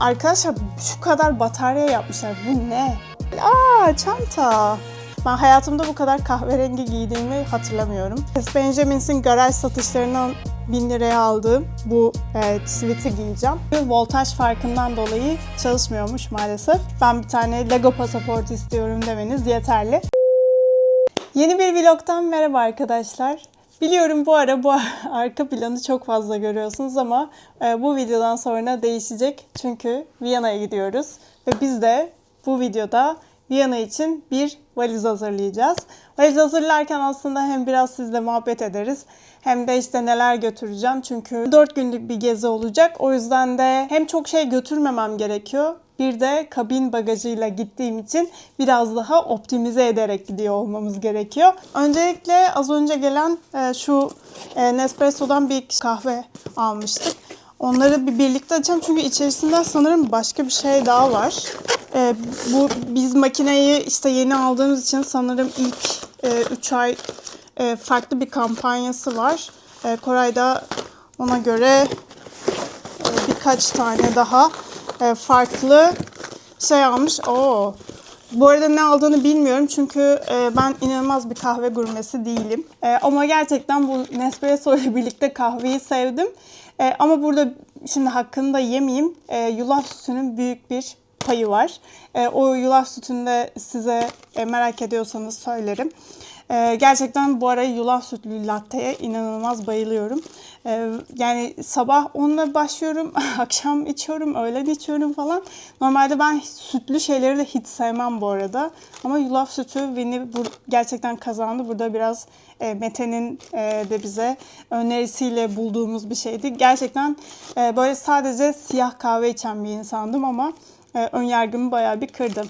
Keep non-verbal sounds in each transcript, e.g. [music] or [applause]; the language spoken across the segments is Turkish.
Arkadaşlar şu kadar batarya yapmışlar. Bu ne? Aa çanta. Ben hayatımda bu kadar kahverengi giydiğimi hatırlamıyorum. Benjamins'in garaj satışlarından 1000 liraya aldığım bu e, sweat'i giyeceğim. Voltaj farkından dolayı çalışmıyormuş maalesef. Ben bir tane Lego pasaport istiyorum demeniz yeterli. Yeni bir vlogtan merhaba arkadaşlar. Biliyorum bu ara bu [laughs] arka planı çok fazla görüyorsunuz ama e, bu videodan sonra değişecek. Çünkü Viyana'ya gidiyoruz ve biz de bu videoda Viyana için bir valiz hazırlayacağız. Valiz hazırlarken aslında hem biraz sizle muhabbet ederiz hem de işte neler götüreceğim. Çünkü 4 günlük bir gezi olacak. O yüzden de hem çok şey götürmemem gerekiyor bir de kabin bagajıyla gittiğim için biraz daha optimize ederek gidiyor olmamız gerekiyor. Öncelikle az önce gelen e, şu e, Nespresso'dan bir kahve almıştık. Onları bir birlikte açacağım çünkü içerisinde sanırım başka bir şey daha var. E, bu biz makineyi işte yeni aldığımız için sanırım ilk 3 ay e, farklı bir kampanyası var. E, Koray da ona göre e, birkaç tane daha e, farklı şey almış. Oo. Bu arada ne aldığını bilmiyorum çünkü e, ben inanılmaz bir kahve gurmesi değilim. E, ama gerçekten bu Nespresso ile birlikte kahveyi sevdim. E, ama burada şimdi hakkını da yemeyeyim. E, yulaf sütünün büyük bir payı var. E, o yulaf sütünü de size e, merak ediyorsanız söylerim. Ee, gerçekten bu ara yulaf sütlü latte'ye inanılmaz bayılıyorum. Ee, yani sabah onunla başlıyorum, [laughs] akşam içiyorum, öğlen içiyorum falan. Normalde ben sütlü şeyleri de hiç sevmem bu arada. Ama yulaf sütü beni gerçekten kazandı. Burada biraz e, Mete'nin e, de bize önerisiyle bulduğumuz bir şeydi. Gerçekten e, böyle sadece siyah kahve içen bir insandım ama e, ön yargımı bayağı bir kırdım.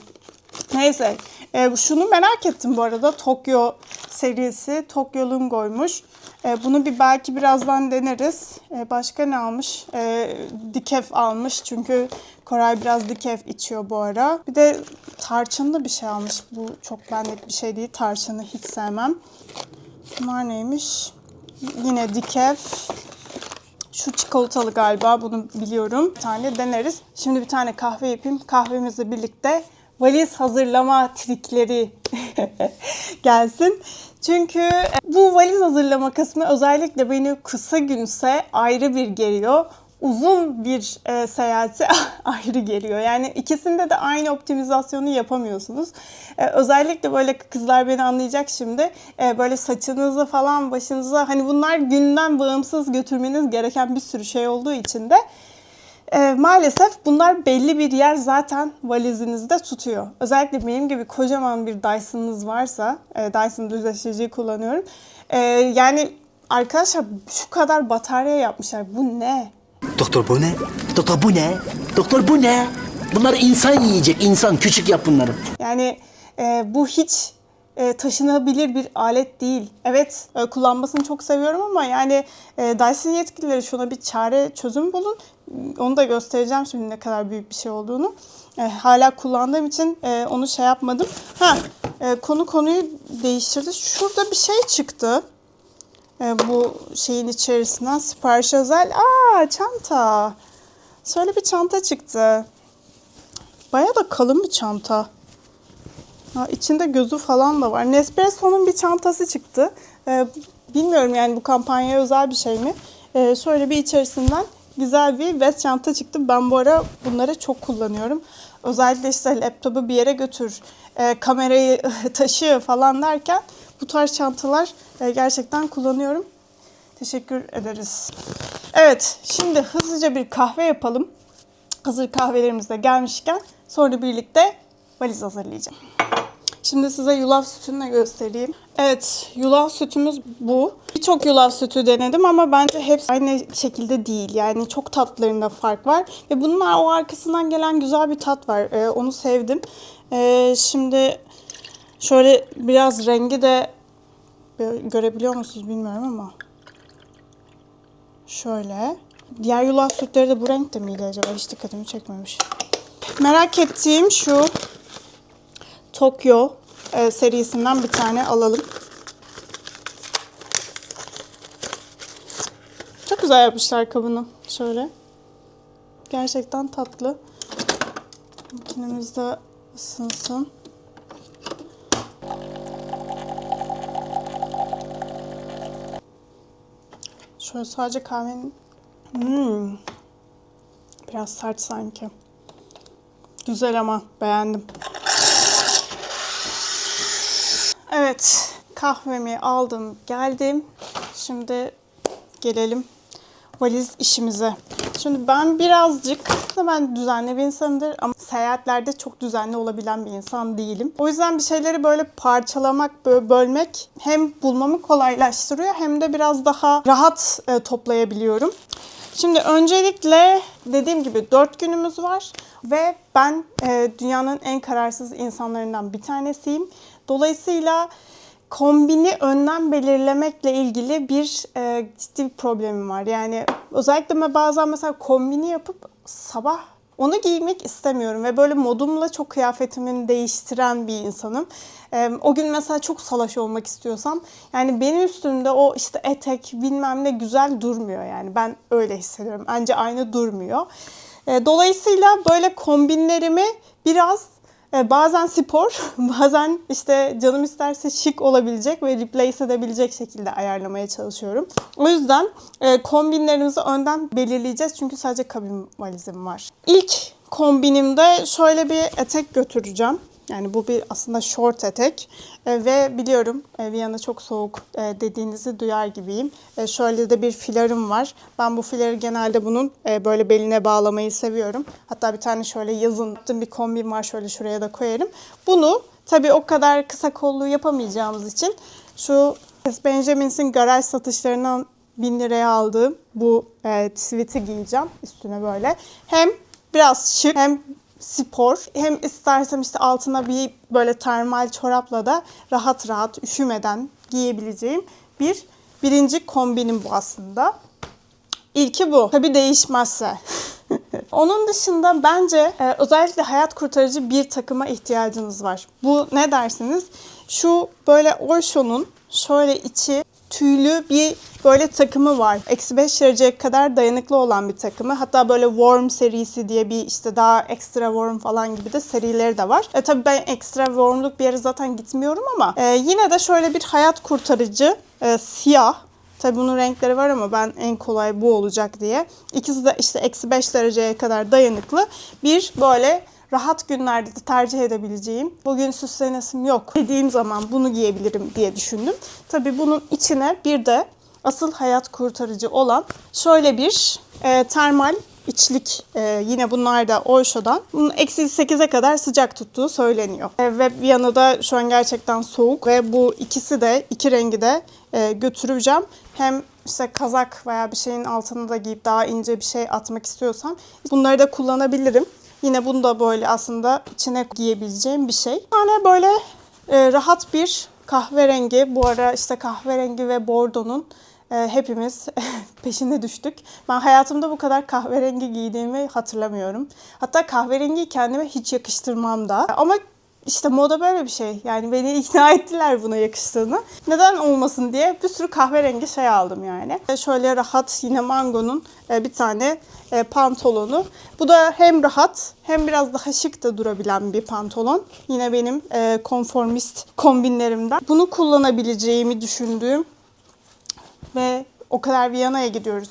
Neyse. E, şunu merak ettim bu arada. Tokyo serisi. Tokyo Lungo'ymuş. E, bunu bir belki birazdan deneriz. E, başka ne almış? E, dikef almış. Çünkü Koray biraz dikef içiyor bu ara. Bir de tarçınlı bir şey almış. Bu çok benlik bir şey değil. Tarçını hiç sevmem. Bunlar neymiş? Yine dikef. Şu çikolatalı galiba. Bunu biliyorum. Bir tane deneriz. Şimdi bir tane kahve yapayım. Kahvemizle birlikte valiz hazırlama trikleri [laughs] gelsin. Çünkü bu valiz hazırlama kısmı özellikle beni kısa günse ayrı bir geliyor. Uzun bir e, seyahati [laughs] ayrı geliyor. Yani ikisinde de aynı optimizasyonu yapamıyorsunuz. E, özellikle böyle kızlar beni anlayacak şimdi. E, böyle saçınızı falan başınıza hani bunlar günden bağımsız götürmeniz gereken bir sürü şey olduğu için de e, maalesef bunlar belli bir yer zaten valizinizde tutuyor. Özellikle benim gibi kocaman bir Dyson'ınız varsa, e, Dyson düzleştiriciyi kullanıyorum. E, yani arkadaşlar şu kadar batarya yapmışlar. Bu ne? Doktor bu ne? Doktor bu ne? Doktor bu ne? Bunlar insan yiyecek, insan. Küçük yap bunları. Yani e, bu hiç e, taşınabilir bir alet değil. Evet e, kullanmasını çok seviyorum ama yani e, Dyson yetkilileri şuna bir çare çözüm bulun. Onu da göstereceğim şimdi ne kadar büyük bir şey olduğunu. E, hala kullandığım için e, onu şey yapmadım. Ha e, konu konuyu değiştirdi. Şurada bir şey çıktı. E, bu şeyin içerisinden sipariş özel. Aa çanta. Şöyle bir çanta çıktı. Baya da kalın bir çanta. Ha, içinde gözü falan da var. Nespresso'nun bir çantası çıktı. Ee, bilmiyorum yani bu kampanyaya özel bir şey mi? Ee, şöyle bir içerisinden güzel bir vest çanta çıktı. Ben bu ara bunları çok kullanıyorum. Özellikle işte laptopu bir yere götür, e, kamerayı [laughs] taşı falan derken bu tarz çantalar e, gerçekten kullanıyorum. Teşekkür ederiz. Evet, şimdi hızlıca bir kahve yapalım. Hazır kahvelerimiz de gelmişken sonra birlikte valiz hazırlayacağım. Şimdi size yulaf sütünü de göstereyim. Evet, yulaf sütümüz bu. Birçok yulaf sütü denedim ama bence hepsi aynı şekilde değil. Yani çok tatlarında fark var. Ve bunlar o arkasından gelen güzel bir tat var. Ee, onu sevdim. Ee, şimdi şöyle biraz rengi de görebiliyor musunuz bilmiyorum ama. Şöyle. Diğer yulaf sütleri de bu renkte miydi acaba? Hiç dikkatimi çekmemiş. Merak ettiğim şu Tokyo e, serisinden bir tane alalım. Çok güzel yapmışlar kabını. Şöyle. Gerçekten tatlı. Makinemiz de ısınsın. Şöyle sadece kahvenin... Hmm. Biraz sert sanki. Güzel ama beğendim. Evet, kahvemi aldım, geldim. Şimdi gelelim valiz işimize. Şimdi ben birazcık ben düzenli bir insanımdır ama seyahatlerde çok düzenli olabilen bir insan değilim. O yüzden bir şeyleri böyle parçalamak, böyle bölmek hem bulmamı kolaylaştırıyor hem de biraz daha rahat e, toplayabiliyorum. Şimdi öncelikle dediğim gibi 4 günümüz var ve ben e, dünyanın en kararsız insanlarından bir tanesiyim. Dolayısıyla kombini önden belirlemekle ilgili bir e, ciddi bir problemim var. Yani özellikle ben bazen mesela kombini yapıp sabah onu giymek istemiyorum ve böyle modumla çok kıyafetimin değiştiren bir insanım. Ee, o gün mesela çok salaş olmak istiyorsam yani benim üstümde o işte etek bilmem ne güzel durmuyor yani ben öyle hissediyorum. Bence aynı durmuyor. Ee, dolayısıyla böyle kombinlerimi biraz e, bazen spor, [laughs] bazen işte canım isterse şık olabilecek ve replace edebilecek şekilde ayarlamaya çalışıyorum. O yüzden e, kombinlerimizi önden belirleyeceğiz çünkü sadece kabin valizim var. İlk kombinimde şöyle bir etek götüreceğim. Yani bu bir aslında short etek E, ve biliyorum e, Viyana çok soğuk e, dediğinizi duyar gibiyim. E, şöyle de bir filarım var. Ben bu fiları genelde bunun e, böyle beline bağlamayı seviyorum. Hatta bir tane şöyle yazın yaptığım bir kombin var şöyle şuraya da koyarım. Bunu tabii o kadar kısa kollu yapamayacağımız için şu Benjamins'in garaj satışlarından 1000 liraya aldığım bu e, tweet'i giyeceğim üstüne böyle. Hem biraz şık hem spor hem istersem işte altına bir böyle termal çorapla da rahat rahat üşümeden giyebileceğim bir birinci kombinim bu aslında. İlki bu. Tabii değişmezse. [laughs] Onun dışında bence e, özellikle hayat kurtarıcı bir takıma ihtiyacınız var. Bu ne dersiniz? Şu böyle Oysho'nun şöyle içi tüylü bir böyle takımı var. Eksi 5 dereceye kadar dayanıklı olan bir takımı. Hatta böyle Warm serisi diye bir işte daha ekstra warm falan gibi de serileri de var. E tabii ben ekstra warmluk bir yere zaten gitmiyorum ama e, yine de şöyle bir hayat kurtarıcı e, siyah Tabii bunun renkleri var ama ben en kolay bu olacak diye. İkisi de işte eksi 5 dereceye kadar dayanıklı. Bir böyle rahat günlerde de tercih edebileceğim, bugün süslenesim yok dediğim zaman bunu giyebilirim diye düşündüm. Tabii bunun içine bir de asıl hayat kurtarıcı olan şöyle bir e, termal içlik e, yine bunlar da Oysho'dan. Bunun eksi 8'e kadar sıcak tuttuğu söyleniyor. E, ve Viyana'da şu an gerçekten soğuk ve bu ikisi de iki rengi de e, götüreceğim. Hem işte kazak veya bir şeyin altına da giyip daha ince bir şey atmak istiyorsam bunları da kullanabilirim. Yine bunu da böyle aslında içine giyebileceğim bir şey. Bir tane böyle e, rahat bir kahverengi. Bu ara işte kahverengi ve bordonun e, hepimiz [laughs] peşine düştük. Ben hayatımda bu kadar kahverengi giydiğimi hatırlamıyorum. Hatta kahverengiyi kendime hiç yakıştırmam da. Ama işte moda böyle bir şey. Yani beni [laughs] ikna ettiler buna yakıştığını. Neden olmasın diye bir sürü kahverengi şey aldım yani. E, Şöyle rahat yine Mango'nun e, bir tane e, pantolonu. Bu da hem rahat hem biraz daha şık da durabilen bir pantolon. Yine benim konformist kombinlerimden. Bunu kullanabileceğimi düşündüğüm ve o kadar Viyana'ya gidiyoruz.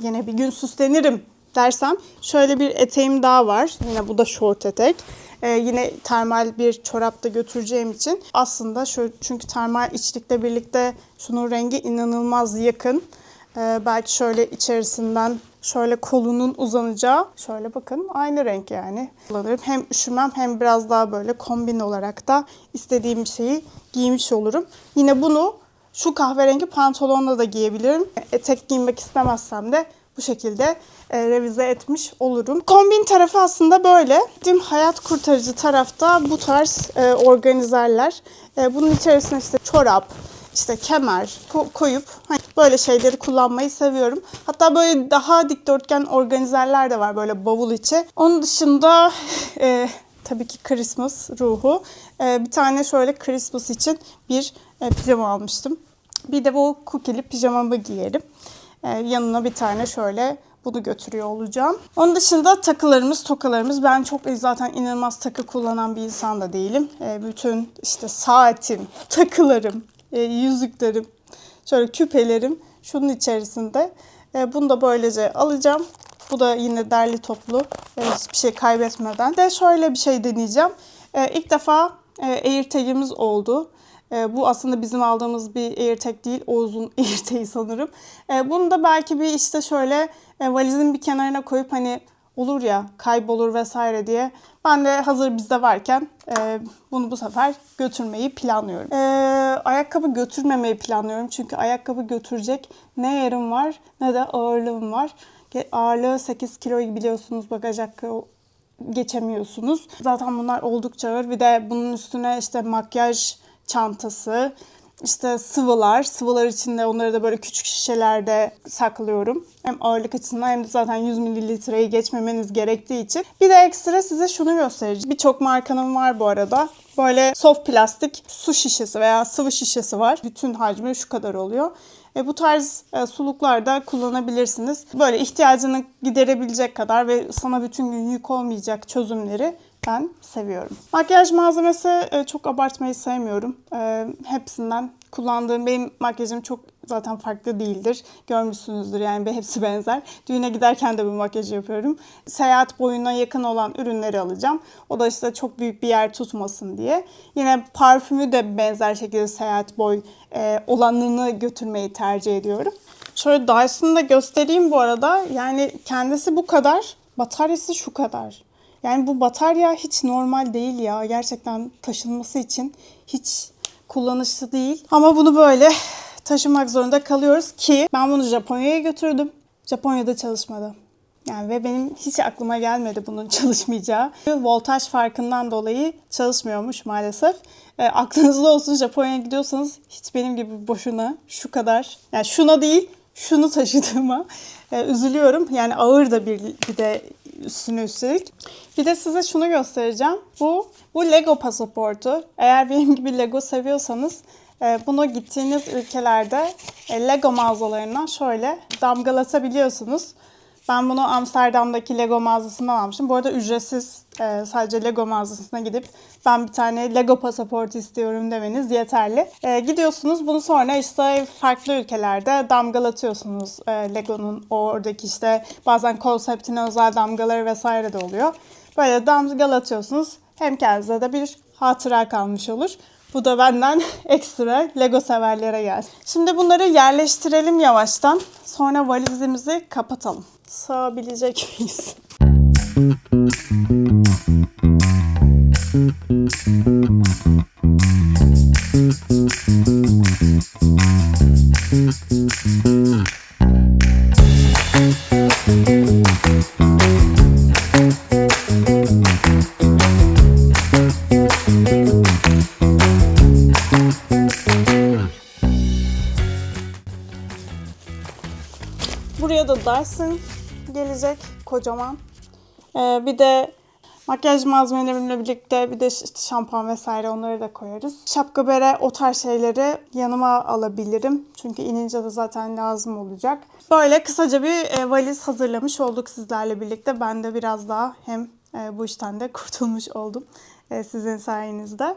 Yine bir gün süslenirim dersem şöyle bir eteğim daha var. Yine bu da short etek. Ee, yine termal bir çorap da götüreceğim için aslında şu çünkü termal içlikle birlikte şunun rengi inanılmaz yakın. Ee, belki şöyle içerisinden şöyle kolunun uzanacağı şöyle bakın aynı renk yani kullanırım. Hem üşümem hem biraz daha böyle kombin olarak da istediğim şeyi giymiş olurum. Yine bunu şu kahverengi pantolonla da giyebilirim. Etek giymek istemezsem de bu şekilde e, revize etmiş olurum. Kombin tarafı aslında böyle. Bizim hayat kurtarıcı tarafta bu tarz e, organizerler. E, bunun içerisine işte çorap, işte kemer ko- koyup hani böyle şeyleri kullanmayı seviyorum. Hatta böyle daha dikdörtgen organizerler de var böyle bavul içi. Onun dışında [laughs] e, tabii ki Christmas ruhu. E, bir tane şöyle Christmas için bir e, pijama almıştım. Bir de bu cookie'li pijamamı giyerim. E, yanına bir tane şöyle bunu götürüyor olacağım. Onun dışında takılarımız, tokalarımız. Ben çok zaten inanılmaz takı kullanan bir insan da değilim. E, bütün işte saatim, takılarım, e, yüzüklerim, şöyle küpelerim şunun içerisinde. E, bunu da böylece alacağım. Bu da yine derli toplu, e, hiçbir şey kaybetmeden. De şöyle bir şey deneyeceğim. İlk defa e, AirTag'imiz oldu. E, bu aslında bizim aldığımız bir AirTag değil, Oğuz'un [laughs] AirTag'i sanırım. E, bunu da belki bir işte şöyle e, valizin bir kenarına koyup hani olur ya kaybolur vesaire diye. Ben de hazır bizde varken e, bunu bu sefer götürmeyi planlıyorum. E, ayakkabı götürmemeyi planlıyorum çünkü ayakkabı götürecek ne yerim var ne de ağırlığım var. Ağırlığı 8 kiloyu biliyorsunuz bagaj hakkı geçemiyorsunuz. Zaten bunlar oldukça ağır. Bir de bunun üstüne işte makyaj çantası, işte sıvılar. Sıvılar içinde onları da böyle küçük şişelerde saklıyorum. Hem ağırlık açısından hem de zaten 100 mililitreyi geçmemeniz gerektiği için. Bir de ekstra size şunu göstereceğim. Birçok markanın var bu arada. Böyle soft plastik su şişesi veya sıvı şişesi var. Bütün hacmi şu kadar oluyor. E, bu tarz e, suluklarda kullanabilirsiniz. Böyle ihtiyacını giderebilecek kadar ve sana bütün gün yük olmayacak çözümleri ben seviyorum. Makyaj malzemesi e, çok abartmayı sevmiyorum. E, hepsinden kullandığım benim makyajım çok zaten farklı değildir. Görmüşsünüzdür yani bir hepsi benzer. Düğüne giderken de bu makyajı yapıyorum. Seyahat boyuna yakın olan ürünleri alacağım. O da işte çok büyük bir yer tutmasın diye. Yine parfümü de benzer şekilde seyahat boy e, olanını götürmeyi tercih ediyorum. Şöyle Dyson'ı da göstereyim bu arada. Yani kendisi bu kadar, bataryası şu kadar. Yani bu batarya hiç normal değil ya. Gerçekten taşınması için hiç kullanışlı değil. Ama bunu böyle taşımak zorunda kalıyoruz ki ben bunu Japonya'ya götürdüm. Japonya'da çalışmadı. Yani ve benim hiç aklıma gelmedi bunun [laughs] çalışmayacağı. Voltaj farkından dolayı çalışmıyormuş maalesef. E, aklınızda olsun Japonya'ya gidiyorsanız hiç benim gibi boşuna şu kadar yani şuna değil şunu taşıdığıma e, üzülüyorum. Yani ağır da bir, bir de üstüne üstelik. Bir de size şunu göstereceğim. Bu bu Lego pasaportu. Eğer benim gibi Lego seviyorsanız e, bunu gittiğiniz ülkelerde e, Lego mağazalarından şöyle damgalatabiliyorsunuz. Ben bunu Amsterdam'daki Lego mağazasından almıştım. Bu arada ücretsiz e, sadece Lego mağazasına gidip ben bir tane Lego pasaportu istiyorum demeniz yeterli. E, gidiyorsunuz bunu sonra işte farklı ülkelerde damgalatıyorsunuz e, Lego'nun oradaki işte bazen konseptine özel damgaları vesaire de oluyor. Böyle damgalatıyorsunuz. Hem kendinize de bir hatıra kalmış olur. Bu da benden [laughs] ekstra Lego severlere gelsin. Şimdi bunları yerleştirelim yavaştan. Sonra valizimizi kapatalım. Sığabilecek miyiz? [laughs] gelecek kocaman. Ee, bir de makyaj malzemelerimle birlikte bir de işte şampuan vesaire onları da koyarız. Şapka bere o tarz şeyleri yanıma alabilirim. Çünkü inince de zaten lazım olacak. Böyle kısaca bir e, valiz hazırlamış olduk sizlerle birlikte. Ben de biraz daha hem e, bu işten de [laughs] kurtulmuş oldum e, sizin sayenizde.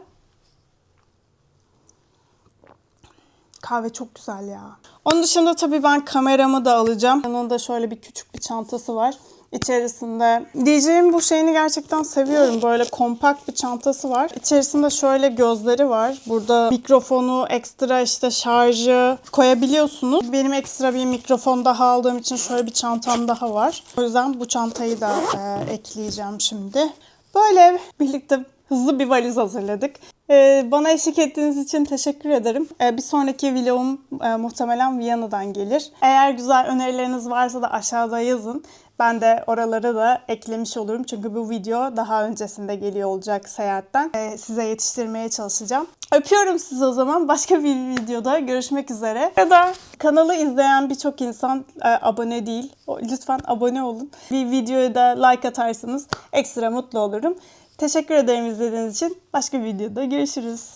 Kahve çok güzel ya. Onun dışında tabii ben kameramı da alacağım. Yanında şöyle bir küçük bir çantası var. İçerisinde DJ'in bu şeyini gerçekten seviyorum. Böyle kompakt bir çantası var. İçerisinde şöyle gözleri var. Burada mikrofonu, ekstra işte şarjı koyabiliyorsunuz. Benim ekstra bir mikrofon daha aldığım için şöyle bir çantam daha var. O yüzden bu çantayı da e, ekleyeceğim şimdi. Böyle birlikte hızlı bir valiz hazırladık. Ee, bana eşlik ettiğiniz için teşekkür ederim. Ee, bir sonraki vlogum e, muhtemelen Viyana'dan gelir. Eğer güzel önerileriniz varsa da aşağıda yazın. Ben de oraları da eklemiş olurum. Çünkü bu video daha öncesinde geliyor olacak seyahatten. Ee, size yetiştirmeye çalışacağım. Öpüyorum sizi o zaman. Başka bir videoda görüşmek üzere. Ya da kanalı izleyen birçok insan e, abone değil. Lütfen abone olun. Bir videoya da like atarsanız ekstra mutlu olurum. Teşekkür ederim izlediğiniz için. Başka bir videoda görüşürüz.